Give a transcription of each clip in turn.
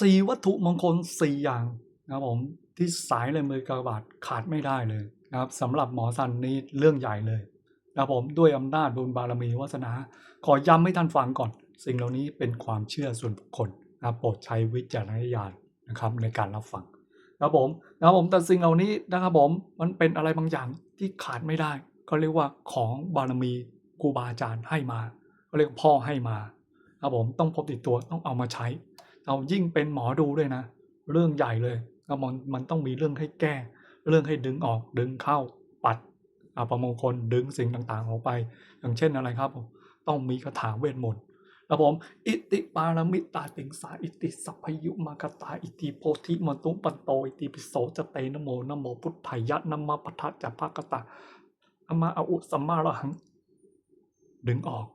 สี่วัตถุมงคลสี่อย่างนะครับผมที่สายเลยมือกระบาดขาดไม่ได้เลยนะครับสำหรับหมอสันนี้เรื่องใหญ่เลยนะครับผมด้วยอำนาจบุญบารมีวาสนา ขอย้ำให้ท่านฟังก่อน สิ่งเหล่านี้เป็นความเชื่อส่วนบุคคลนะครับโปรดใช้วิจารณญาณนะครับในการรับฟังนะครับผมนะครับผมแต่สิ่งเหล่านี้นะครับผมมันเป็นอะไรบางอย่างที่ขาดไม่ได้ ก็เรียกว่าของบารมีครูบาอาจารย์ให้มา ก็เรียกพ่อให้มานะครับผมต้องพบติดตัวต้องเอามาใช้ เรายิ่งเป็นหมอดูด้วยนะ เรื่องใหญ่เลยแล้วมันมันต้องมีเรื่องให้แก้ เรื่องให้ดึงออกดึงเข้าปัดอาปมงคลดึงสิ่งต่างๆออกไป อย่างเช่นอะไรครับ ต้องมีคาถาเวทมนต์แล้วผม อิติปารามิตาติงสาอิติสัพพยุมากตาอิติโพธิมตุปันโตอิติปิโสจเตนะโมนะโมพุทธายะนัมมาปัทธะจัพพกตาอัมมาอาอุสัมมาระหัง ดึงออก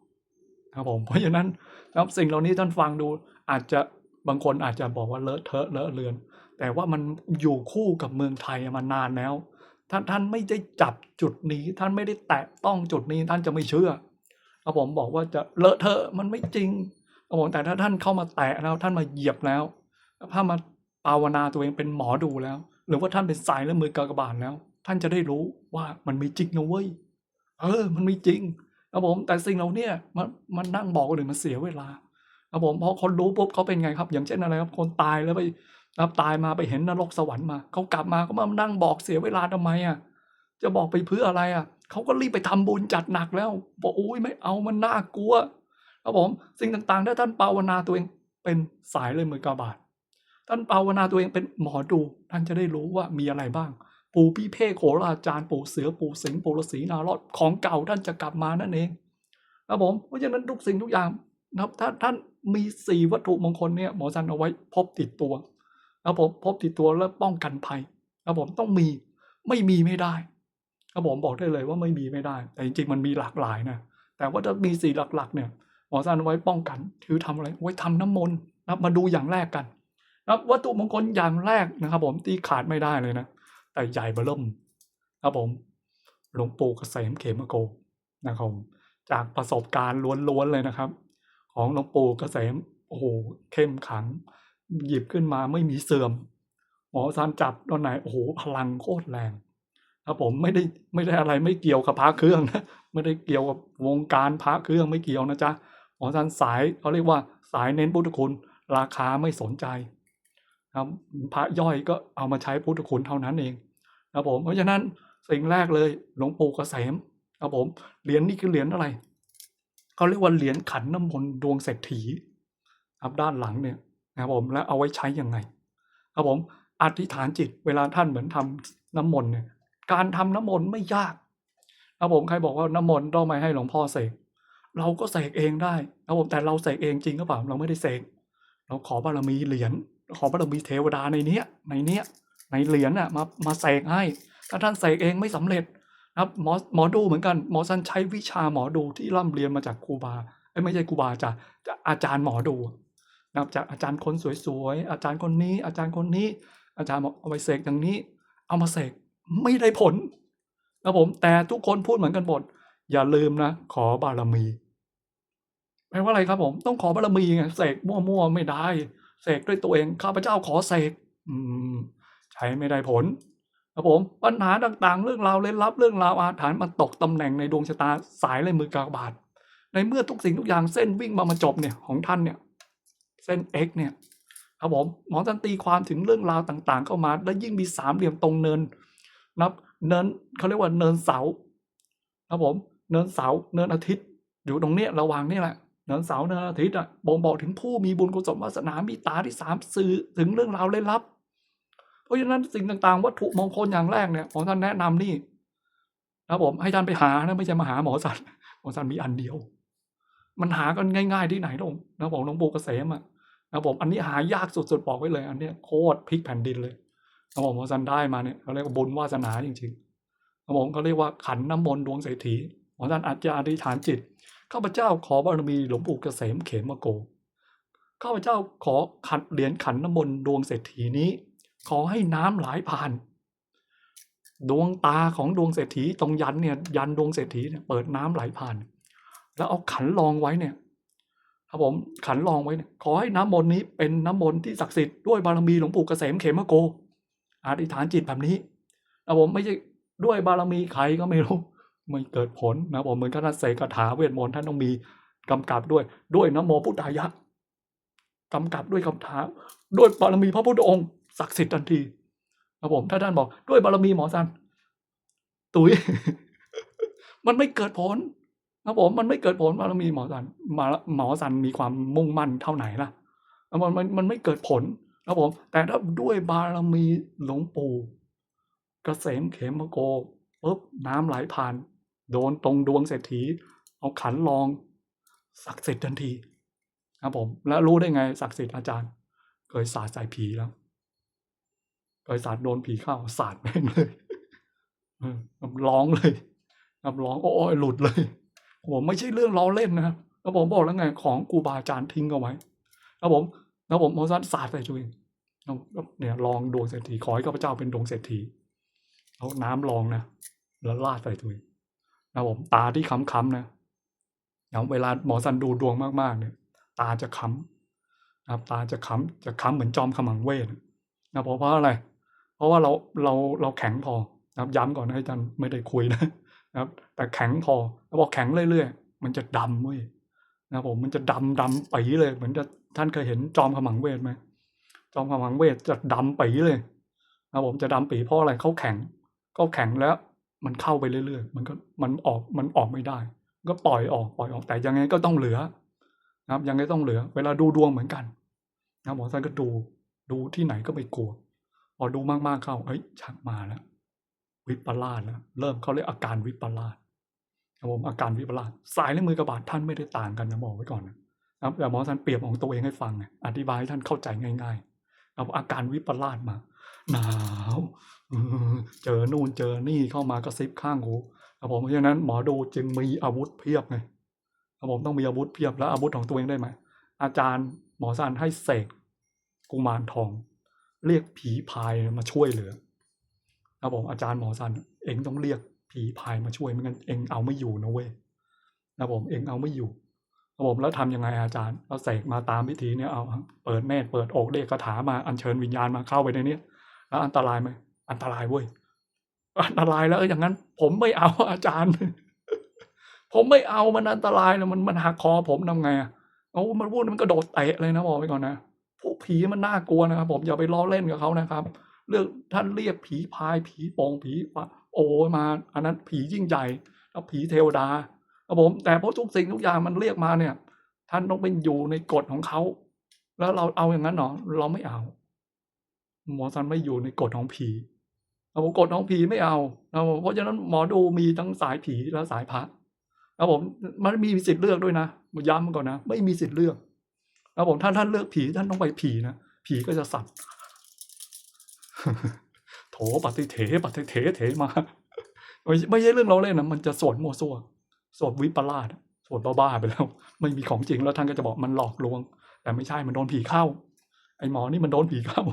ครับผมเพราะฉะนั้นนะครับสิ่งเหล่านี้ท่านฟังดูอาจจะ บางคนอาจจะบอกว่าเลอะเทอะเลอะเลือน แต่ว่ามันอยู่คู่กับเมืองไทยมานานแล้วท่านท่านไม่ได้จับจุดนี้ ท่านไม่ได้แตะต้องจุดนี้ท่านจะไม่เชื่อครับผมบอกว่าจะเลอะเทอะมันไม่จริงครับผมแต่ถ้าท่านเข้ามาแตะแล้วท่านมาเหยียบแล้วถ้ามาภาวนาตัวเองเป็นหมอดูแล้ว หรือว่าท่านเป็นสายและมือกากบาทแล้ว ท่านจะได้รู้ว่ามันไมีจริงนะเว้ยเออ มันไมีจริงครับผมแต่สิ่งเหล่าเนี้ยมันมันนั่งบอกคนอื่นมันเสียเวลา ครับผมพอคนรู้ปุ๊บเขาเป็นไงครับ อย่างเช่นอะไรครับคนตายแล้วไปนะครับตายมาไปเห็นนรกสวรรค์มาเขากลับมาก็มานั่งบอกเสียเวลาทำไมอะจะบอกไปเพื่ออะไรอะเขาก็รีบไปทำบุญจัดหนักแล้วบอกโอ้ยไม่เอามันน่ากลัวครับผมสิ่งต่างๆถ้าท่านภาวนาตัวเองเป็นสายเลยมือกาบาทท่านภาวนาตัวเองเป็นหมอดู ท่านจะได้รู้ว่ามีอะไรบ้าง ปู่พี่เพ่โขราจารย์ปู่เสือปู่สิงห์ปู่ฤาษีนารอดของเก่าท่านจะกลับมานั่นเองครับผมเพราะฉะนั้นทุกสิ่งทุกอย่าง นะครับถ้าท่านมีสี่วัตถุมงคลเนี่ยหมอจันเอาไว้พบติดตัวครับผมพบติดตัวแล้วป้องกันภัยครับผมต้องมีไม่มีไม่ได้ครับผมบอกได้เลยว่าไม่มีไม่ได้ แต่จริงๆมันมีหลากหลายนะแต่ว่าถ้ามีสี่หลักๆเนี่ยหมอจันเอาไว้ป้องกันคือทำอะไรไว้ทำน้ำมนต์นะมาดูอย่างแรกกันนะวัตถุมงคลอย่างแรกนะครับ ผมที่ขาดไม่ได้เลยนะแต่ใหญ่เบิ่มครับผมหลวงปู่เกษมเขมโกนะครับผมจากประสบการณ์ล้วนๆเลยนะครับ ของหลวงปู่เกษมโอ้โหเข้มขัง หยิบขึ้นมาไม่มีเสื่อม หมอซานจับตอนไหนโอ้โหพลังโคตรแรงครับผมไม่ได้ไม่ได้อะไรไม่เกี่ยวกับพระเครื่องนะไม่ได้เกี่ยวกับวงการพระเครื่องไม่เกี่ยวนะจ๊ะหมอซานสายเขาเรียกว่าสายเน้นพุทธคุณราคาไม่สนใจครับพระย่อยก็เอามาใช้พุทธคุณเท่านั้นเองครับผมเพราะฉะนั้นสิ่งแรกเลยหลวงปู่เกษมครับผมเหรียญนี่คือเหรียญอะไร เขาเรียกว่าเหรียญขันน้ำมนต์ดวงเศรษฐีครับด้านหลังเนี่ยนะครับผมแล้วเอาไว้ใช้ยังไงครับผมอธิษฐานจิตเวลาท่านเหมือนทำน้ำมนต์เนี่ยการทำน้ำมนต์ไม่ยากครับผมใครบอกว่าน้ำมนต์ต้องมาให้หลวงพ่อเสกเราก็เสกเองได้ครับผมแต่เราเสกเองจริงหรือเปล่าเราไม่ได้เสกเราขอบารมีเหรียญขอบารมีเทวดาในเนี้ยในเนี้ยในเหรียญน่ะมามาเสกให้ถ้าท่านเสกเองไม่สำเร็จ ครับหมอหมอดูเหมือนกันหมอสันใช้วิชาหมอดูที่ร่ำเรียนมาจากครูบาเอ้ไม่ใช่ครูบาจากจากอาจารย์หมอดูนะครับจากอาจารย์คนสวยๆอาจารย์คนนี้ อาจารย์คนนี้ อาจารย์บอกเอาไปเสกอย่างนี้ เอามาเสกไม่ได้ผลนะผมแต่ทุกคนพูดเหมือนกันหมดอย่าลืมนะ ขอบารมีแปลว่าอะไรครับผมต้องขอบารมีไงเสกมั่วๆไม่ได้เสกด้วยตัวเองข้าพเจ้าขอเสกอืมใช้ไม่ได้ผล ครับผมปัญหาต่างๆ เรื่องราวเล่นลับเรื่องราวอาถรรพ์มันตกตำแหน่งในดวงชะตาสายเลยมือกากบาท ในเมื่อทุกสิ่งทุกอย่างเส้นวิ่งมามาจบเนี่ยของท่านเนี่ย เส้น x เนี่ยครับผมหมอจันตีความถึงเรื่องราวต่างๆ เข้ามา แล้วยิ่งมีสามเหลี่ยมตรงเนินนับเนินเขาเรียกว่าเนินเสาครับผม เนินเสาเนินอาทิตย์ อยู่ตรงเนี้ยระหว่างนี่แหละเนินเสาเนินอาทิตย์อะบ่งบอกถึงผู้มีบุญกุศลวาสนามีตาที่สามสื่อถึงเรื่องราวเล่นลับ เพราะฉะนั้นสิ่งต่างๆ วัตถุมงคลอย่างแรกเนี่ยหมอท่านแนะนำนี่นะผมให้ท่านไปหานะไม่ใช่มาหาหมอสันหมอสันมีอันเดียว มันหากันง่าย ๆ ที่ไหนตรงนะผมหลวงปู่เกษมอะนะผมอันนี้หายากสุดๆบอกไว้เลย อันเนี้ยโคตรพลิกแผ่นดินเลยนะผมหมอสันได้มาเนี่ยเขาเรียกว่าบุญวาสนาจริงๆนะผมเขาเรียกว่าขันน้ำมนต์ดวงเศรษฐีหมอสันอาจจะอธิษฐานจิตข้าพเจ้าขอบารมีหลวงปู่เกษมเขมโกข้าพเจ้าขอขัดเหรียญขันน้ำมนต์ดวงเศรษฐีนี้ ขอให้น้ำไหลผ่าน ดวงตาของดวงเศรษฐีตรงยันเนี่ยยันดวงเศรษฐีเนี่ยเปิดน้ำไหลผ่าน แล้วเอาขันรองไว้เนี่ยครับผมขันลองไว้เนี่ยขอให้น้ำมนต์นี้เป็นน้ำมนต์ที่ศักดิ์สิทธิ์ด้วยบารมีหลวงปู่เกษมเขมโกอธิษฐานจิตแบบนี้นะผมไม่ใช่ด้วยบารมีใครก็ไม่รู้ไม่เกิดผลนะผมเหมือนกับท่านเสกคาถาเวทมนต์ท่านต้องมีกำกับด้วยด้วยนะโมพุทธายะกำกับด้วยคำถาด้วยบารมีพระพุทธองค์ ศักดิ์สิทธิ์ทันทีนะผมถ้าท่านบอกด้วยบารมีหมอซันตุยมันไม่เกิดผลนะผมมันไม่เกิดผลบารมีหมอซันมาหมอซันมีความมุ่งมั่นเท่าไหนล่ะมันมันมันไม่เกิดผลนะผม แต่ถ้าด้วยบารมีหลวงปู่กเกษมเขมโกปุ๊บน้ำไหลผ่าน โดนตรงดวงเศรษฐี เอาขันลองศักดิ์สิทธิ์ทันที ครับผม แล้วรู้ได้ไงศักดิ์สิทธิ์อาจารย์ เคยสาดใส่ผีแล้ว เคยสาดโดนผีเข้าสาดแม่งเลยร้องเลยร้องโอ้ยหลุดเลยผมไม่ใช่เรื่องล้อเล่นนะครับแล้วผมบอกแล้วไงของครูบาอาจารย์ทิ้งเอาไว้แล้วผมแล้วผมโมซันสาดใส่ตัวเองเนี่ยลองดวงเศรษฐีขอให้ข้าพเจ้าเป็นดวงเศรษฐีเอาน้ำลองนะแล้วลาดใส่ตัวเองนะผมตาที่ค้ำๆนะนะเวลาหมอซันดูดวงมากๆเนี่ยตาจะค้ำนะครับตาจะค้ำจะค้ำเหมือนจอมขมังเวทนะเพราะเพราะอะไร ราะว่าเราเราเราแข็งพอนะครับย้ำก่อนนะอาจารย์ไม่ได้คุยนะนะครับ แต่แข็งพอแล้วพอแข็งเรื่อยๆมันจะดำเว้ยนะผมมันจะดำดำปีเลย เหมือนจะท่านเคยเห็นจอมขมังเวทไหมจอมขมังเวทจะดำปีเลยนะผมจะดำปีเพราะอะไรเขาแข็งเขาแข็งแล้วมันเข้าไปเรื่อยๆ มันก็มันออกมันออกไม่ได้ ก็ปล่อยออกปล่อยออกแต่ยังไงก็ต้องเหลือ นะครับ ยังไงต้องเหลือ เวลาดูดวงเหมือนกันนะหมอท่านก็ดูดูที่ไหนก็ไม่กลัว พอดูมากๆเข้า เอ้ยชักมาแล้ว วิปลาสแล้วเริ่มเขาเรียกอาการวิปลาสครับผมอาการวิปลาสสายและมือกระบาดท่านไม่ได้ต่างกันนะบอกไว้ก่อนนะครับแต่หมอท่านเปรียบของตัวเองให้ฟังอธิบายให้ท่านเข้าใจง่ายๆเอาอาการวิปลาสมา หนาวเจอนู่นเจอนี่เข้ามากระซิบข้างหูครับผมเพราะฉะนั้นหมอดูจึงมีอาวุธเพียบไงครับผมต้องมีอาวุธเพียบแล้วอาวุธของตัวเองได้ไหมอาจารย์หมอซันให้เสกกุมารทอง เรียกผีพายมาช่วยเหลือครับผมอาจารย์หมอซันเองต้องเรียกผีพายมาช่วยไม่งั้นเองเอาไม่อยู่นะเว้ยนะผมเองเอาไม่อยู่ครับผมแล้วทำยังไงอาจารย์เราเสกมาตามพิธีเนี่ยเอาเปิดเนตเปิดอกเรียกคาถามาอัญเชิญวิญญาณมาเข้าไปในนี้แล้วอันตรายไหมอันตรายเว้ยอันตรายแล้วอย่างนั้น ผมไม่เอาอาจารย์ ผมไม่เอามันอันตรายนะมันมันหักคอผมทำไงอะโอ้มันพูดมันกระโดดเตะเลยนะบอกไว้ก่อนนะ พวกผีมันน่ากลัวนะครับ ผมอย่าไปล้อเล่นกับเขานะครับ เรื่องท่านเรียกผีพายผีป่งผีโอ้มา อันนั้นผียิ่งใหญ่แล้วผีเทวดาครับผมแต่เพราะทุกสิ่งทุกอย่างมันเรียกมาเนี่ย ท่านต้องเป็นอยู่ในกฎของเขาแล้วเราเอาอย่างนั้นเหรอเราไม่เอาหมอซันไม่อยู่ในกฎของผีเรากฎของผีไม่เอาเราเพราะฉะนั้นหมอดูมีทั้งสายผีและสายพระครับผมมันมีสิทธิ์เลือกด้วยนะย้ำก่อนนะ ไม่มีสิทธิ์เลือก ครับผมท่านท่านเลือกผีท่านต้องไปผีนะผีก็จะสับโถปฏิเถปฏิเถเถมาไม่ไม่ใช่เรื่องเราเล่นนะมันจะสวดโมซัวสวดวิปลาสสวดบ้าๆไปแล้ว ไม่มีของจริงแล้วท่านก็จะบอกมันหลอกลวง แต่ไม่ใช่มันโดนผีเข้า ไอ้หมอนี่มันโดนผีเข้า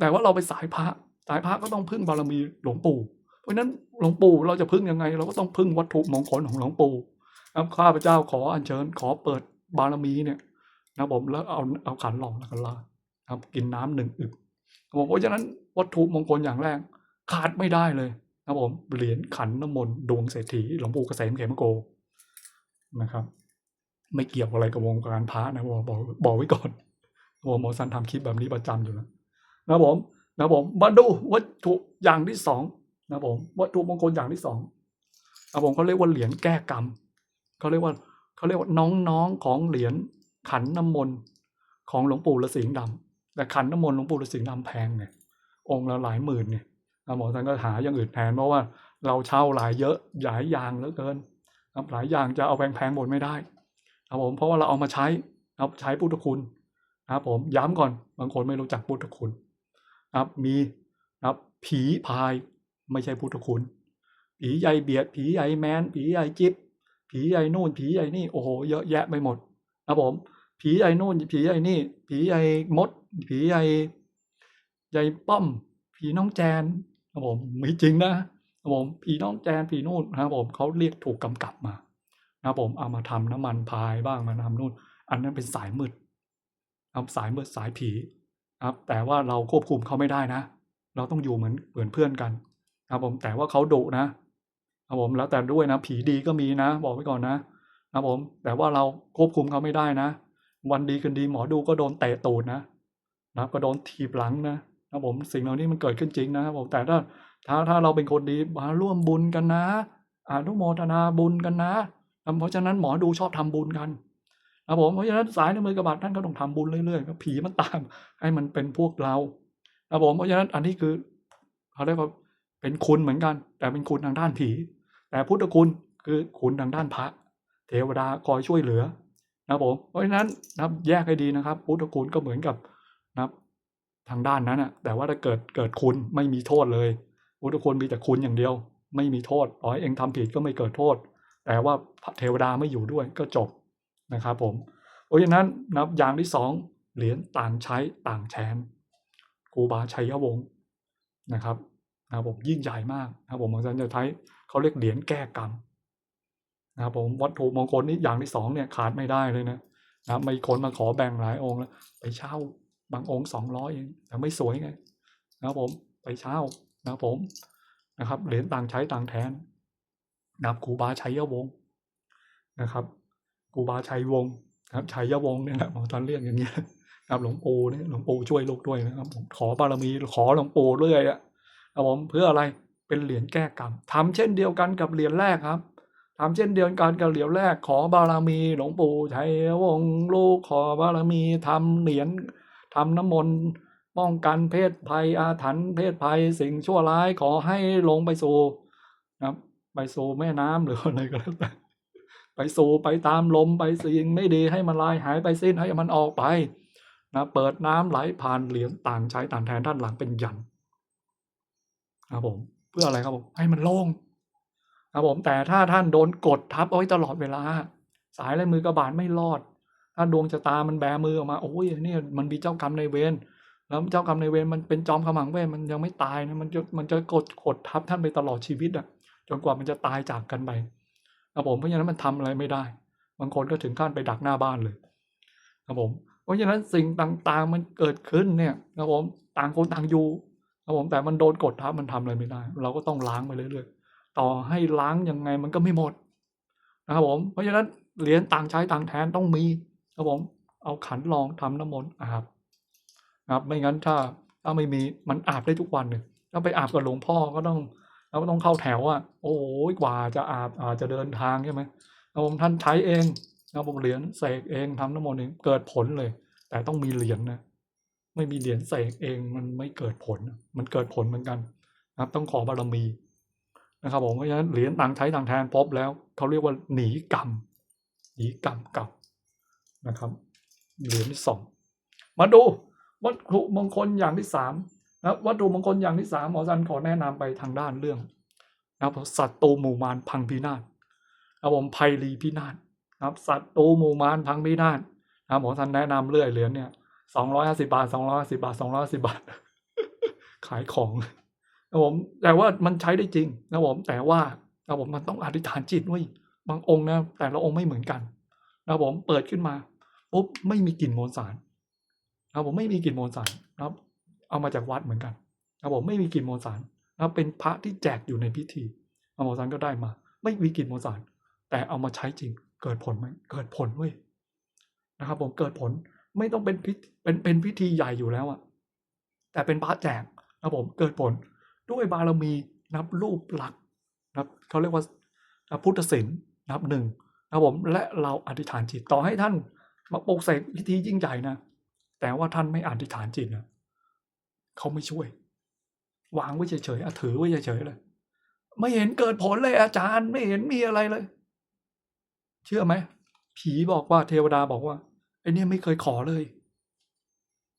แต่ว่าเราไปสายพระสายพระก็ต้องพึ่งบารมีหลวงปู่ เพราะนั้นหลวงปู่เราจะพึ่งยังไง เราก็ต้องพึ่งวัตถุมงคลของหลวงปู่ครับข้าพเจ้าขออัญเชิญขอเปิดบารมีเนี่ย นะผมแล้วเอาเอาขันหลอกแล้วก็ลาครับ กินน้ำหนึ่งอึกผมเพราะฉะนั้นวัตถุมงคลอย่างแรก ขาดไม่ได้เลยนะผมเหรียญขันน้ำมนต์ดวงเศรษฐีหลวงปู่เกษมเขมโกนะครับ ไม่เกี่ยวอะไรกับวงการพระนะบอกบอกบอกไว้ก่อนผมหมอสันทำคลิปแบบนี้ประจำอยู่แล้วนะผมนะผมมาดูวัตถุอย่างที่สองนะผมวัตถุมงคลอย่างที่สองนะผมเขาเรียกว่าเหรียญแก้กรรมเขาเรียกว่าเขาเรียกว่าน้องๆของเหรียญ ขันน้ำมนต์ของหลวงปู่ฤาษีดำแต่ขันน้ำมนต์หลวงปู่ฤาษีดำแพงไงองค์ละหลายหมื่นเนี่ยนะหมอท่านก็หาอย่างอื่นแทนเพราะว่าเราเช่าหลายเยอะหลายอย่างเหลือเกินหลายอย่างจะเอาแพงๆหมดไม่ได้ครับผมเพราะว่าเราเอามาใช้ครับใช้พุทธคุณนะครับผมย้ำก่อนบางคนไม่รู้จักพุทธคุณครับมีครับผีพายไม่ใช่พุทธคุณ ผีใหญ่เบียด ผีใหญ่แมนผีใหญ่จิ๊บผีใหญ่นู่นผีใหญ่นี่โอ้โหเยอะแยะไปหมด ครับผม ผีใหญ่นู่น ผีใหญ่นี่ ผีใหญ่มด ผีใหญ่ใหญ่ป้อม ผีน้องแจนครับผมไม่จริงนะครับผมผีน้องแจนผีนู่นนะครับผมเขาเรียกถูกกำกับมานะครับผมเอามาทำน้ำมันพายบ้างมาทำนู่น อันนั้นเป็นสายมืดครับสายมืดสายผีครับแต่ว่าเราควบคุมเขาไม่ได้นะ เราต้องอยู่เหมือนเหมือนเพื่อนกันครับผมแต่ว่าเขาดุนะครับผมแล้วแต่ด้วยนะ ผีดีก็มีนะ บอกไว้ก่อนนะ ครับผม แต่ว่าเราควบคุมเขาไม่ได้นะ วันดีคืนดีหมอดูก็โดนเตะตูดนะนะครับก็โดนถีบหลังนะครับผมสิ่งเหล่านี้มันเกิดขึ้นจริงนะครับผมแต่ถ้าถ้าถ้าเราเป็นคนดีมาร่วมบุญกันนะอนุโมทนาบุญกันนะ เพราะฉะนั้นหมอดูชอบทำบุญกันนะครับผมเพราะฉะนั้นสายในมือกระบาดท่านก็ต้องทำบุญเรื่อยๆครับผีมันตาม ให้มันเป็นพวกเรานะครับผมเพราะฉะนั้นอันนี้คือเขาเรียกว่าเป็นคุณเหมือนกัน แต่เป็นคุณทางด้านผี แต่พุทธคุณคือคุณทางด้านพระ เทวดาคอยช่วยเหลือนะผมเพราะฉะนั้นนะครับแยกให้ดีนะครับ พุทธคุณก็เหมือนกับนะครับทางด้านนั้นนะแต่ว่าถ้าเกิดเกิดคุณไม่มีโทษเลย พุทธคุณมีแต่คุณอย่างเดียว ไม่มีโทษต่อให้เองทำผิดก็ไม่เกิดโทษ แต่ว่าเทวดาไม่อยู่ด้วยก็จบนะครับผมเพราะฉะนั้นนะครับอย่างที่สองเหรียญต่างใช้ต่างแชนครูบาชัยวงศ์นะครับนะผมยิ่งใหญ่มากนะผมอาจารย์จะใช้เขาเรียกเหรียญแก้กรรม นะครับผมวัตถุมงคลนี้อย่างที่สองเนี่ยขาดไม่ได้เลยนะนะครับมีคนมาขอแบ่งหลายองค์แล้วไปเช่าบางองค์สองร้อยเองแต่ไม่สวยไงนะครับผมไปเช่านะครับผมนะครับเหรียญต่างใช้ต่างแทนนะครับครูบาชัยวงศ์นะครับครูบาชัยวงศ์นะครับชัยวงศ์เนี่ยแหละบางท่านเรียกอย่างเงี้ยนะครับหลวงปู่เนี่ยหลวงปู่ช่วยลูกด้วยนะครับผมขอบารมีขอหลวงปู่เรื่อยอะนะครับผมเพื่ออะไรเป็นเหรียญแก้กรรมทำเช่นเดียวกันกับเหรียญแรกครับ ทำเช่นเดียวกันกับเหรียญแรกขอบารมีหลวงปู่ชัยวงศ์ลูกขอบารมีทำเหรียญทำน้ำมนต์ป้องกันเพศภัยอาถรรพ์เพศภัยสิ่งชั่วร้ายขอให้ลงไปสู่นะครับไปสู่แม่น้ำหรืออะไรก็แล้วแต่ไปสู่ไปตามลมไปสิ่งไม่ดีให้มันลายหายไปสิ้นให้มันออกไปนะเปิดน้ำไหลผ่านเหรียญต่างใช้ต่างแทนด้านหลังเป็นยันครับผม เพื่ออะไรครับผมให้มันโล่ง ครับผมแต่ถ้าท่านโดนกดทับเอาไว้ตลอดเวลา สายลายมือกระบาดไม่รอด ถ้าดวงชะตามันแบมือออกมาโอ้ยเนี่ยมันมีเจ้ากรรมในเวรแล้วเจ้ากรรมในเวรมันเป็นจอมขมังเวรมันยังไม่ตายนะมันจะมันจะกดกดทับท่านไปตลอดชีวิตอะจนกว่ามันจะตายจากกันไปครับผมเพราะฉะนั้นมันทำอะไรไม่ได้ บางคนก็ถึงขั้นไปดักหน้าบ้านเลยครับผมเพราะฉะนั้นสิ่งต่างๆมันเกิดขึ้นเนี่ยครับผมต่างคนต่างอยู่ครับผมแต่มันโดนกดทับมันทำอะไรไม่ได้ เราก็ต้องล้างไปเรื่อยๆ ต่อให้ล้างยังไงมันก็ไม่หมดนะครับผม เพราะฉะนั้นเหรียญต่างใช้ต่างแทนต้องมีครับผม เอาขันลองทำน้ำมนต์อาบนะครับ ไม่งั้นถ้าถ้าไม่มีมันอาบได้ทุกวันเนี่ยถ้าไปอาบกับหลวงพ่อก็ต้องเราก็ต้องเข้าแถวอะโอ้ยกว่าจะอาบอาจจะเดินทางใช่ไหมครับผมท่านใช้เองนะครับผมเหรียญเสกเองทำน้ำมนต์เองเกิดผลเลย แต่ต้องมีเหรียญนะไม่มีเหรียญเสกเองมันไม่เกิดผล มันเกิดผลเหมือนกัน นะครับ ต้องขอบารมี นะครับผมเพราะฉะนั้นเหรียญต่างใช้ต่างแทนพบแล้วเขาเรียกว่าหนีกรรมหนีกรรมเก่านะครับเหรียญที่สองมาดูวัตถุมงคลอย่างที่สามนะวัตถุมงคลอย่างที่สามหมอจันขอแนะนำไปทางด้านเรื่องนะครับสัตว์ตูหมู่มารพังพินาศนะครับผมภัยรีพินาศนะครับสัตว์ตูหมู่มารพังพินาศนะครับหมอจันแนะนำเรื่อยเหรียญเนี่ยสองร้อยห้าสิบาทสองร้อยห้าสิบาทสองร้อยสิบาท ขายของ นะผมแต่ว่ามันใช้ได้จริงนะผมแต่ว่านะผมมันต้องอธิษฐานจิตด้วยบางองค์นะแต่ละองค์ไม่เหมือนกันนะผมเปิดขึ้นมาปุ๊บไม่มีกลิ่นมวลสารนะผมไม่มีกลิ่นมวลสารนะครับ เอามาจากวัดเหมือนกันนะผมไม่มีกลิ่นมวลสารนะเป็นพระที่แจกอยู่ในพิธีเอามวลสารก็ได้มา ไม่มีกลิ่นมวลสาร แต่เอามาใช้จริง เกิดผลไหมเกิดผลเว้ยนะครับ ผมเกิดผลไม่ต้องเป็นพิเป็นเป็นพิธีใหญ่อยู่แล้วอะแต่เป็นพระแจกนะผมเกิดผล ด้วยบารมีนับรูปหลักนับเขาเรียกว่าพุทธศิลป์นับหนึ่งนะผมและเราอธิษฐานจิตต่อให้ท่านมาปลุกเสกพิธียิ่งใหญ่นะแต่ว่าท่านไม่อธิษฐานจิตนะเขาไม่ช่วย วางไว้เฉยๆถือไว้เฉยๆเลย ไม่เห็นเกิดผลเลยอาจารย์ไม่เห็นมีอะไรเลย เชื่อไหมผีบอกว่าเทวดาบอกว่าไอเนี่ยไม่เคยขอเลย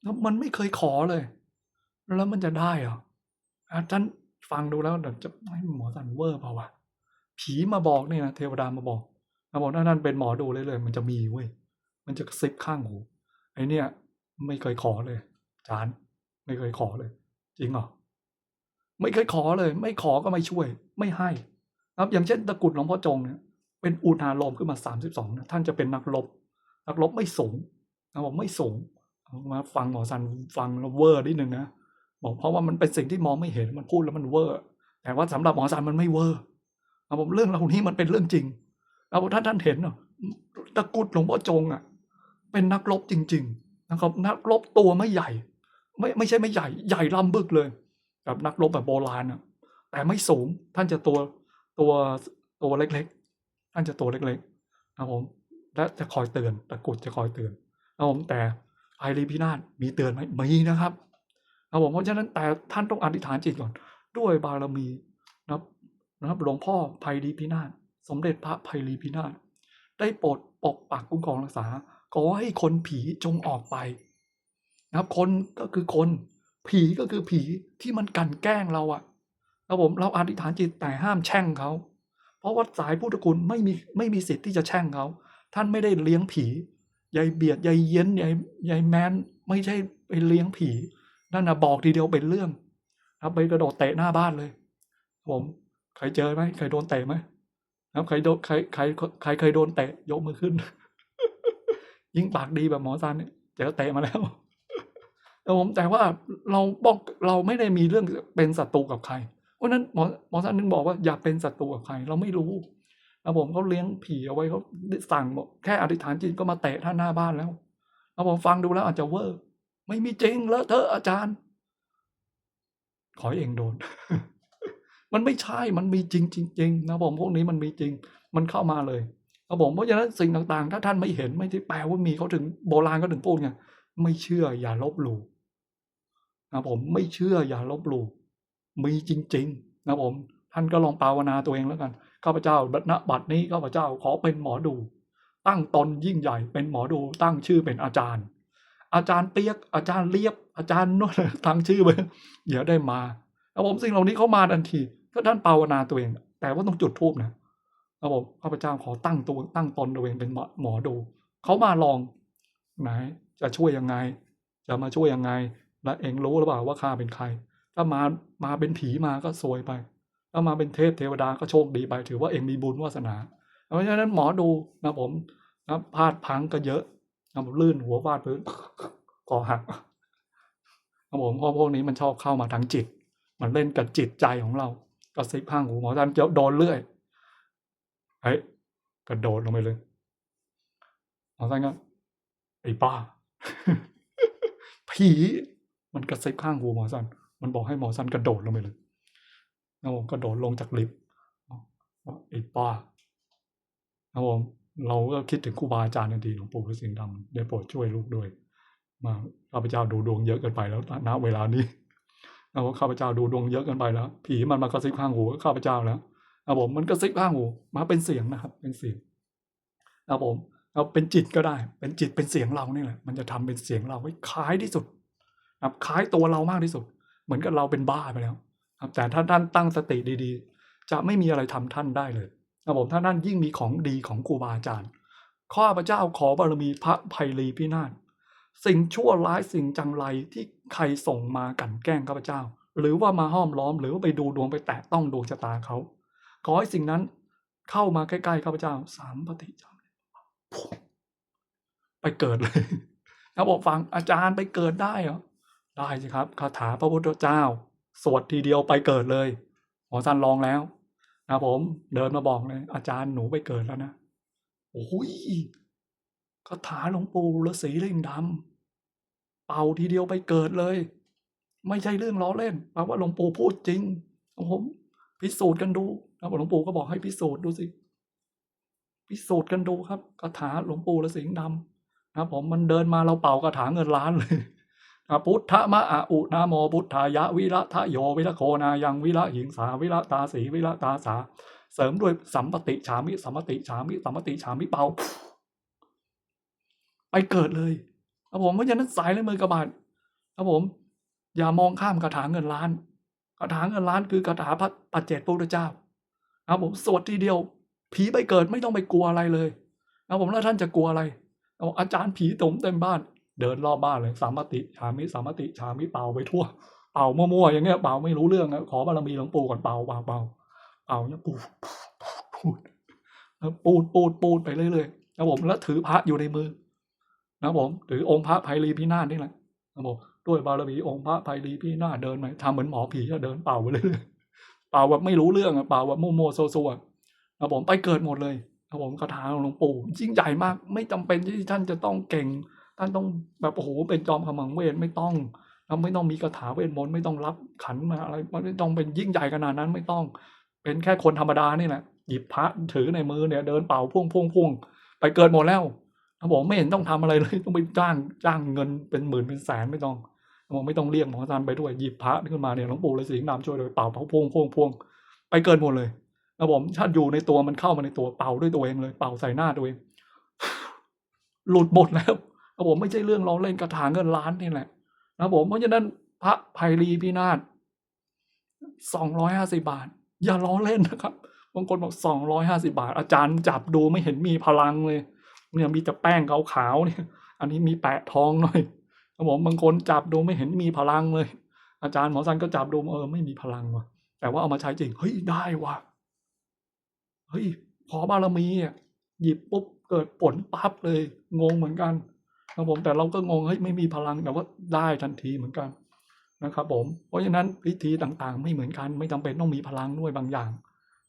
แล้วมันไม่เคยขอเลย แล้วมันจะได้เหรอ อาจารย์ฟังดูแล้วเดี๋ยวจะหมอสันเวอร์เปล่าวะผีมาบอกเนี่ยนะเทวดามาบอกมาบอกนั่นนั่นเป็นหมอดูเลยเลย มันจะมีเว้ยมันจะกระซิบข้างหูไอเนี่ย ไม่เคยขอเลยจารย์ไม่เคยขอเลย จริงเหรอไม่เคยขอเลย ไม่ขอก็ไม่ช่วย ไม่ให้ครับอย่างเช่นตะกุดหลวงพ่อจงเนี่ยเป็นอุณาลมขึ้นมาสามสิบสองท่านจะเป็นนักรบนักรบไม่สูงนะผมไม่สูงมาฟังหมอซันฟังแล้วเวอร์นิดนึงนะ บอกเพราะว่ามันเป็นสิ่งที่มองไม่เห็นมันพูดแล้วมันเวอร์แต่ว่าสำหรับหมอซันมันไม่เวอร์ผมเรื่องเหล่านี้มันเป็นเรื่องจริงแล้วท่านท่านเห็นเนาะตะกุดหลวงพ่อจงอะ เป็นนักรบจริง ๆ นะครับ นักรบตัวไม่ใหญ่ ไม่ไม่ใช่ไม่ใหญ่ ใหญ่ลำบึกเลยแบบนักรบแบบโบราณอะ แต่ไม่สูงท่านจะตัวตัวตัวเล็กๆ ท่านจะตัวเล็กๆนะผมและจะคอยเตือนตะกุดจะคอยเตือนนะผมแต่ภัยรีพินาศมีเตือนไหมมีนะครับ นะครับผมเพราะฉะนั้นแต่ท่านต้องอธิษฐานจิตก่อน ด้วยบารมีนะครับนะครับหลวงพ่อภัยรีพินาศสมเด็จพระภัยรีพินาศได้โปรดปกปักคุ้มครองรักษาขอให้คนผีจงออกไป นะครับ คนก็คือคน ผีก็คือผีที่มันกันแกล้งเราอะครับผมเราอธิษฐานจิตแต่ห้ามแช่งเขาเพราะว่าสายพุทธคุณไม่มีไม่มีสิทธิ์ที่จะแช่งเขาท่านไม่ได้เลี้ยงผียายเบียดยายเย็นยายยายแมนไม่ใช่ไปเลี้ยงผี นั่นนะบอกทีเดียวเป็นเรื่องครับไปกระโดดเตะหน้าบ้านเลย ผมใครเจอไหมใครโดนเตะไหมครับใครโดนใครใครใครเคยโดนเตะยกมือขึ้น ยิ่งปากดีแบบหมอซันเนี่ยเจอเตะมาแล้วแต่ผมแต่ว่าเราบอกเราไม่ได้มีเรื่องเป็นศัตรูกับใครเพราะนั้นหมอหมอซันนึงบอกว่าอย่าเป็นศัตรูกับใคร เราไม่รู้นะผมเขาเลี้ยงผีเอาไว้เขาสั่งบอกแค่อธิษฐานจิตก็มาเตะท่านหน้าบ้านแล้วนะผมฟังดูแล้วอาจจะเวอร์ ไม่มีจริงเลอะเทอะอาจารย์ ขอเองโดน มันไม่ใช่มันมีจริงจริงๆนะผมพวกนี้มันมีจริง มันเข้ามาเลยนะผมเพราะฉะนั้นสิ่งต่างๆ ถ้าท่านไม่เห็นไม่ได้แปลว่ามีเขาถึงโบราณก็ถึงพูดไงไม่เชื่ออย่าลบหลู่นะผมไม่เชื่ออย่าลบหลู่มีจริง ๆ นะผม ท่านก็ลองภาวนาตัวเองแล้วกันข้าพเจ้าบัณบัดนี้ข้าพเจ้าขอเป็นหมอดู ตั้งตนยิ่งใหญ่เป็นหมอดูตั้งชื่อเป็นอาจารย์ อาจารย์เปียก อาจารย์เลียบ อาจารย์นวดตั้งชื่อไปเดี๋ยวได้มาแล้วผมสิ่งเหล่านี้เขามาทันทีถ้าท่านภาวนาตัวเอง แต่ว่าต้องจุดทูบนะแล้วผมข้าพเจ้าขอตั้งตัวตั้งตนตัวเองเป็นหมอหมอดูเขามาลองไหนจะช่วยยังไง จะมาช่วยยังไง และเองรู้หรือเปล่าว่าข้าเป็นใคร ถ้ามามาเป็นผีมาก็ซวยไป ถ้ามาเป็นเทพเทวดาก็โชคดีไป ถือว่าเองมีบุญวาสนา เพราะฉะนั้นหมอดูนะผมนะพลาดพังก็เยอะ นะผมลื่นหัวฟาดพื้นคอหักนะผมเพราะพวกนี้มันชอบเข้ามาทางจิต มันเล่นกับจิตใจของเรากระซิบข้างหูหมอท่านจะโดนเรื่อยเฮ้ยกระโดดลงไปเลยหมอท่านก็ไอ้ป้าผีมันกระซิบข้างหูหมอสันมันบอกให้หมอสันกระโดดลงไปเลยนะผมกระโดดลงจากลิฟต์ไอ้ป้านะผม เราก็คิดถึงครูบาอาจารย์ทันทีหลวงปู่ฤาษีดำได้โปรดช่วยลูกด้วย มาข้าพเจ้าดูดวงเยอะเกินไปแล้วณเวลานี้นะผมข้าพเจ้าดูดวงเยอะเกินไปแล้ว ผีมันมากระซิบข้างหูข้าพเจ้าแล้วนะผมมันกระซิบข้างหูมาเป็นเสียงนะครับ เป็นเสียงนะผมเราเป็นจิตก็ได้ เป็นจิตเป็นเสียงเรานี่แหละมันจะทำเป็นเสียงเราให้คล้ายที่สุดครับคล้ายตัวเรามากที่สุด เหมือนกับเราเป็นบ้าไปแล้ว ครับแต่ถ้าท่านตั้งสติดีๆ จะไม่มีอะไรทำท่านได้เลย นะผมถ้าท่นยิ่งมีของดีของครูบาอาจารย์ ข้าพเจ้าขอบารมีพระภัยรีพินาศสิ่งชั่วร้ายสิ่งจังไรที่ใครส่งมากันแกล้งข้าพเจ้า หรือว่ามาห้อมล้อมหรือว่าไปดูดวงไปแตะต้องดวงชะตาเขาขอให้สิ่งนั้นเข้ามาใกล้ๆข้าพเจ้าสามปฏิจารไปเกิดเลยนะบอกฟังอาจารย์ไปเกิดได้เหรอได้สิครับคาถาพระพุทธเจ้า สวดทีเดียวไปเกิดเลยหมอซันลองแล้ว นะผมเดินมาบอกเลย อาจารย์หนูไปเกิดแล้วนะโอ้ยคาถาหลวงปู่ฤาษีเล่งดำเป่าทีเดียวไปเกิดเลย ไม่ใช่เรื่องล้อเล่นแปลว่าหลวงปู่พูดจริงผมพิสูจน์กันดูนะหลวงปู่ก็บอกให้พิสูจน์ดูสิ พิสูจน์กันดูครับคาถาหลวงปู่ฤาษีดำนะผมมันเดินมาเราเป่าคาถาเงินล้านเลย พุทธมะอุนาโมพุทธายะวิระทะโยวิระโคนายังวิระหิงสาวิระตาสีวิระตาสา เสริมด้วยสัมปติฉามิสัมปติฉามิสัมปติฉามิเป่าไปเกิดเลยครับผมเพราะฉะนั้นสายเลยมือกระบาดครับผม อย่ามองข้ามคาถางเงินล้านคาถางเงินล้านคือคาถาพระปัจเจกพระพุทธเจ้าครับผมสวดทีเดียว ผีไปเกิดไม่ต้องไปกลัวอะไรเลยครับผมแล้วท่านจะกลัวอะไรอาจารย์ผีตมเต็มบ้าน เดินรอบบ้านเลยสามติชามิสามติชามิเป่าไปทั่วเป่ามั่วๆอย่างเงี้ยเป่าไม่รู้เรื่องนะขอบารมีหลวงปู่ก่อนเป่าเป่าเป่าเป่าเนี่ยปูดปูดปูดปูดปูดไปเรื่อยๆแล้วผมแล้วถือพระอยู่ในมือ นะผมหรือองค์พระไพรีพินาศนี่แหละนะผมด้วยบารมีองค์พระไพรีพินาศเดินไปทำเหมือนหมอผีอะเดินเป่าไปเลยเป่าแบบไม่รู้เรื่องอะเป่าแบบโมโมโซโซอะนะผมไปเกิดหมดเลยนะผมคาถาของหลวงปู่ยิ่งใหญ่มาก ไม่จำเป็นที่ท่านจะต้องเก่ง ท่านต้องแบบโอ้โหเป็นจอมขมังเวทไม่ต้องแล้วไม่ต้องมีคาถาเวทมนต์ไม่ต้องรับขันมาอะไรไม่ต้องเป็นยิ่งใหญ่ขนาดนั้นไม่ต้อง เป็นแค่คนธรรมดานี่แหละหยิบพระถือในมือเนี่ย เดินเป่าพ่วงพ่วงพ่วงไปเกิดหมดแล้วเขาบอกไม่เห็นต้องทำอะไรเลยต้องไปจ้างจ้างเงินเป็นหมื่นเป็นแสนไม่ต้องบอกไม่ต้องเรียกหมอซันไปด้วยหยิบพระขึ้นมาเนี่ยหลวงปู่เลยสิงห์ดำช่วยเลยเป่าเป่าพ่วงพ่วงพ่วงไปเกิดหมดเลยนะผมถ้าอยู่ในตัวมันเข้ามาในตัวเป่าด้วยตัวเองเลย เป่าใส่หน้าตัวเอง หลุดหมดแล้ว นะผมไม่ใช่เรื่องล้อเล่นกระถางเงินล้านนี่แหละนะผมเพราะฉะนั้นพระไพรีพินาศสองร้อยห้าสิบาท อย่าล้อเล่นนะครับบางคนบอกสองร้อยห้าสิบาท อาจารย์จับดูไม่เห็นมีพลังเลย เนี่ยมีแต่แป้งขาวๆเนี่ย อันนี้มีแปะทองหน่อยครับผมบางคนจับดูไม่เห็นมีพลังเลย อาจารย์หมอสันก็จับดูเออไม่มีพลังว่ะ แต่ว่าเอามาใช้จริงเฮ้ยได้ว่ะเฮ้ยขอบารมีอะหยิบปุ๊บเกิดผลปั๊บเลย งงเหมือนกัน ครับผมแต่เราก็งงเฮ้ยไม่มีพลังแต่ว่าได้ทันทีเหมือนกันนะครับ ผม เพราะฉะนั้นพิธีต่างๆ ไม่เหมือนกัน ไม่จำเป็นต้องมีพลังด้วยบางอย่าง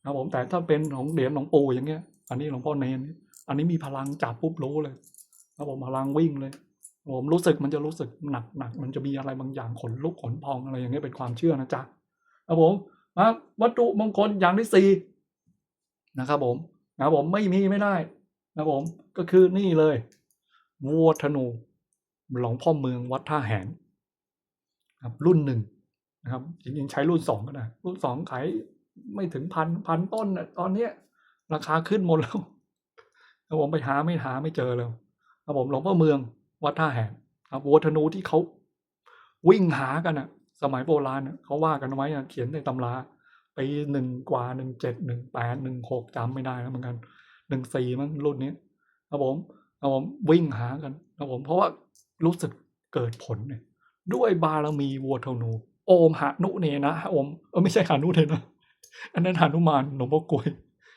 นะผมแต่ถ้าเป็นของเหรียญหลวงปู่อย่างเงี้ย อันนี้หลวงพ่อเนนอันนี้มีพลังจับปุ๊บรู้เลยนะผมพลังวิ่งเลยผมรู้สึกมันจะรู้สึกหนักหนักมันจะมีอะไรบางอย่างขนลุกขนพองอะไรอย่างเงี้ยเป็นความเชื่อนะจ๊ะครับผมนะวัตถุมงคลอย่างที่สี่นะครับผมนะผมไม่มีไม่ได้นะผมก็คือนี่เลย วัวธนูหลวงพ่อเมืองวัดท่าแหงครับรุ่นหนึ่งนะครับจริงๆใช้รุ่นสองก็ได้รุ่นสองขายไม่ถึงพันพันต้นน่ะตอนเนี้ย ราคาขึ้นหมดแล้วผมไปหาไม่หาไม่เจอเลยครับผมหลวงพ่อเมืองวัดท่าแหงครับวัวธนูที่เขาวิ่งหากันอะ สมัยโบราณเขาว่ากันไว้อะเขียนในตำราปีหนึ่งกว่าหนึ่งเจ็ดหนึ่งแปดหนึ่งหกจำไม่ได้แล้วเหมือนกันหนึ่งสี่มั้งรุ่นนี้ครับผม ครับผมวิ่งหากันครับผมเพราะว่ารู้สึกเกิดผลเนี่ยด้วยบารมีวัวธนู โอมหานุเนนะโอมเออไม่ใช่หานุเนนะ อันนั้นหานุมานหลวงพ่อกลวย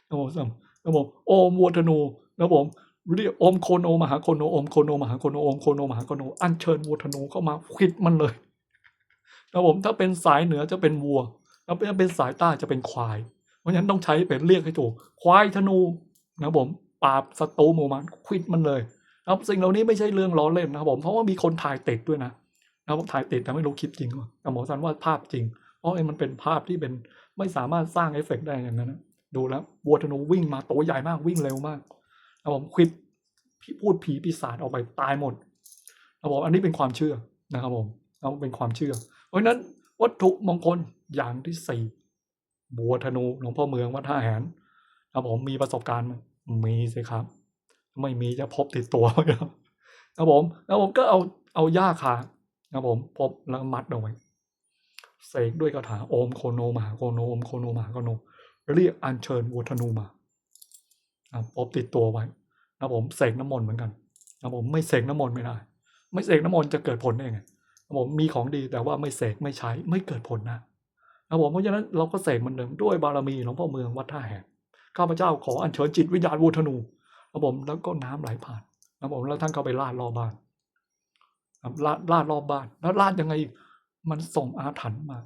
นะผมซ้ำนะผมโอมวัวธนูนะผมเรียกโอมโคโนมหาโคโนโอมโคโนมหาโคโนโอมโคโนมหาโคโนอัญเชิญวัวธนูเข้ามาคิดมันเลยนะผมถ้าเป็นสายเหนือจะเป็นวัวถ้าเป็นสายใต้จะเป็นควาย เพราะฉะนั้นต้องใช้เป็นเรียกให้ถูกควายธนูนะผม ปราบศัตรูหมู่มานควิดมันเลยนะครับสิ่งเหล่านี้ไม่ใช่เรื่องล้อเล่นนะครับผมเพราะว่ามีคนถ่ายติดด้วยนะนะครับถ่ายติดแต่ไม่รู้คลิปจริงหรือเปล่าแต่หมอสันว่าภาพจริง เพราะไอ้มันเป็นภาพที่เป็นไม่สามารถสร้างเอฟเฟกต์ได้อย่างนั้นนะดูแล้ววัวธนูวิ่งมาตัวใหญ่มากวิ่งเร็วมากนะผมควิดพูดผีปีศาจออกไปตายหมดนะผมอันนี้เป็นความเชื่อนะครับผมเอาเป็นความเชื่อ เพราะฉะนั้นวัตถุมงคลอย่างที่สี่บัวธนูหลวงพ่อเมืองวัดท่าแหนนะผมมีประสบการณ์ มีสิครับ ไม่มีจะพบติดตัวไว้ครับนะผมแล้วผมก็เอาเอาหญ้าคานะผมพบแล้วมัดเอาไว้เสกด้วยคาถาโอมโคโนมหาโคโนโอมโคโนมหาโคโน เรียกอัญเชิญวัวธนูมาครับพบติดตัวไว้นะผมเสกน้ำมนต์เหมือนกันนะผมไม่เสกน้ำมนต์ไม่ได้ ไม่เสกน้ำมนต์จะเกิดผลได้ไงนะผมมีของดีแต่ว่าไม่เสกไม่ใช้ไม่เกิดผลนะนะผมเพราะฉะนั้นเราก็เสกมันเดิมด้วยบารมีหลวงพ่อเมืองวัดท่าแหก ข้าพเจ้าขออัญเชิญจิตวิญญาณวัวธนูนะผมแล้วก็น้ำไหลผ่านนะผมแล้วท่านเข้าไปลาดรอบบ้านลาดลาดรอบบ้าน แล้วลาดยังไงมันส่งอาถรรพ์มา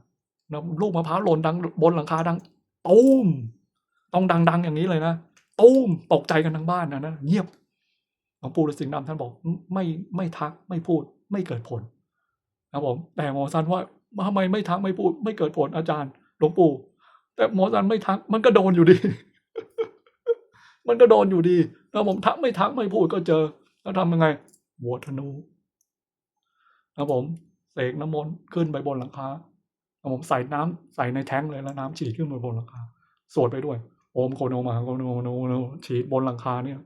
นะลูกมะพร้าวหล่นดังบนหลังคาดังตูมต้องดัง ๆ อย่างนี้เลยนะตูมตกใจกันทั้งบ้านนะนะเงียบหลวงปู่ฤาษีดำท่านบอกไม่ไม่ทักไม่พูดไม่เกิดผลนะผมแต่หมอซันว่าทำไมไม่ทักไม่พูด ไม่เกิดผลอาจารย์หลวงปู่แต่หมอซันไม่ทักมันก็โดนอยู่ดี มันก็โดนอยู่ดีแล้วผมทักไม่ทักไม่พูดก็เจอ แล้วทำยังไงวัวธนูนะผมเสกน้ำมนต์ขึ้นไปบนหลังคาแล้วผมใส่น้ำใส่ในแท้งเลยแล้วน้ำฉีดขึ้นไปบนหลังคาสวดไปด้วย โอมโคโนมาโคโนโนโนฉีดบนหลังคาเนี่ย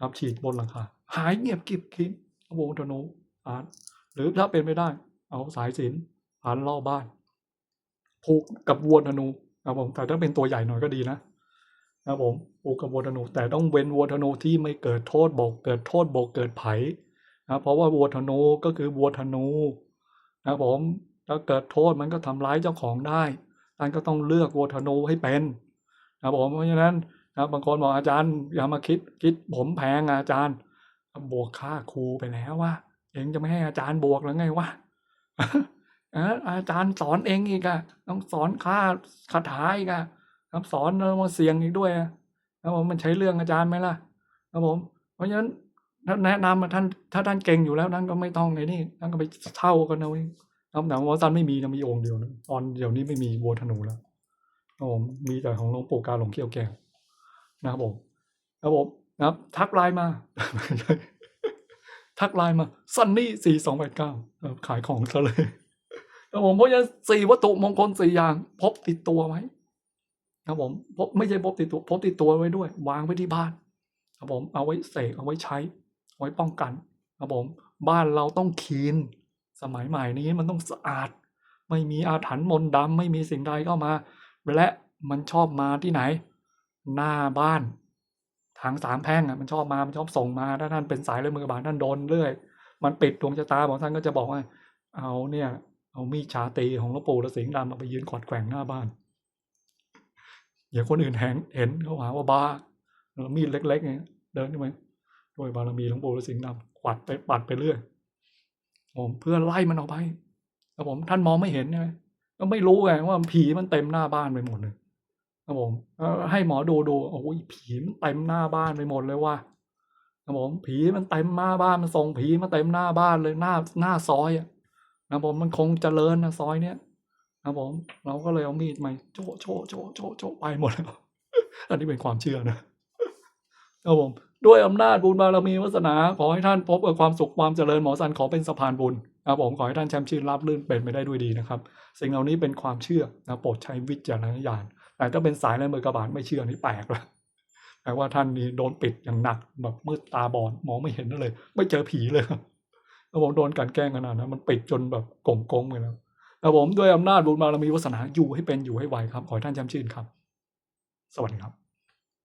ครับฉีดบนหลังคาหายเงียบกิบคิงโวธนูอ่านหรือถ้าเป็นไม่ได้ เอาสายสิญจนพันรอบบ้านผูกกับวัวธนูครับผมแต่ถ้าเป็นตัวใหญ่หน่อยก็ดีนะ นะครับผมผูกกับวัวธนู แต่ต้องเว้นวัวธนูที่ไม่เกิดโทษบกเกิดโทษบกเกิดไผ่นะเพราะว่าวัวธนูก็คือวัวธนูนะครับผมถ้าเกิดโทษมันก็ทำร้ายเจ้าของได้ท่านก็ต้องเลือกวัวธนูให้เป็นนะครับผมเพราะฉะนั้นนะบางคนบอกอาจารย์ อย่ามาคิดคิดผมแพงอาจารย์ บวกค่าครูไปแล้วว่าเองจะไม่ให้อาจารย์บวกหรือไงวะอาจารย์สอนเองอีกอะต้องสอนค่าคาถาอีกอะ ครับสอนแล้วมาเสียงอีกด้วยอะครับผมมันใช้เรื่องอาจารย์ไหมล่ะครับผม เพราะฉะนั้นถ้าแนะนำอะท่านถ้าท่านเก่งอยู่แล้วท่านก็ไม่ต้องไอ้นี่ท่านก็ไปเท่ากันเอาเองครับแต่ว่าท่านไม่มีนะมีองค์เดียวนะตอนเดี๋ยวนี้ไม่มีวัวธนูแล้วครับผมมีแต่ของหลวงปู่กาหลวงเขี้ยวแก้วนะครับผมครับผมนะครับ ทักไลน์มา ทักไลน์มาซันนี่สี่สองแปดเก้าขายของซะเลยครับผมเพราะฉะนั้นสี่วัตถุมงคลสี่อย่าง พบติดตัวไว้ ครับผมพบไม่ใช่พบติดตัวพบติดตัวไว้ด้วย วางไว้ที่บ้านครับผมเอาไว้เสกเอาไว้ใช้เอาไว้ป้องกันครับผม บ้านเราต้องคีนสมัยใหม่นี้มันต้องสะอาด ไม่มีอาถรรพ์มนต์ดำไม่มีสิ่งใดเข้ามา และมันชอบมาที่ไหน หน้าบ้านทางสามแพร่งอะมันชอบมา มันชอบส่งมาถ้าท่านเป็นสายเลยมือบาลท่านโดนเรื่อย มันปิดดวงชะตาบอกท่านก็จะบอกว่า เอาเนี่ย เอามีดชาตีของหลวงปู่ฤาษีดำเอาไปยืนกอดแกว่งหน้าบ้าน อย่าคนอื่นเห็นเห็นเขาหาว่าบ้าแล้วมีดเล็กๆไงเดินขึ้นไปด้วยบารมีหลวงปู่ฤาษีดำกวัดไปปัดไปเรื่อยผมเพื่อไล่มันออกไปแล้วผมท่านมองไม่เห็นใช่ไหมก็ไม่รู้ไงว่าผีมันเต็มหน้าบ้านไปหมดเลยครับผมให้หมอดูดูโอ้ยผีมันเต็มหน้าบ้านไปหมดเลยว่ะครับผมผีมันเต็มหน้าบ้านมันส่งผีมาเต็มหน้าบ้านเลยหน้าหน้าซอยอะนะผมมันคงเจริญนะซอยเนี้ย นะผมเราก็เลยเอามีดมาโจะโจะโจะโจะโจะไปหมดแล้วอันนี้เป็นความเชื่อนะครับผมด้วยอำนาจบุญบารมีวาสนา ขอให้ท่านพบกับความสุขความเจริญหมอสันขอเป็นสะพานบุญครับผมขอให้ท่านแชมป์ชื่นรับลื่นเป็นไปได้ด้วยดีนะครับ สิ่งเหล่านี้เป็นความเชื่อนะโปรดใช้วิจารณญาณแต่ถ้าเป็นสายและมือกระบาดไม่เชื่อนี่แปลกละแปลว่าท่านนี่โดนปิดอย่างหนักแบบมืดตาบอดมองไม่เห็นนั่นเลย ไม่เจอผีเลยครับผมโดนกลันแกล้งขนาดนั้นมันปิดจนแบบกลมกงไปแล้ว แล้วผมด้วยอำนาจบุญบารมีวาสนาอยู่ให้เป็นอยู่ให้ไหวครับ ขอให้ท่านแชมชื่นครับ สวัสดีครับ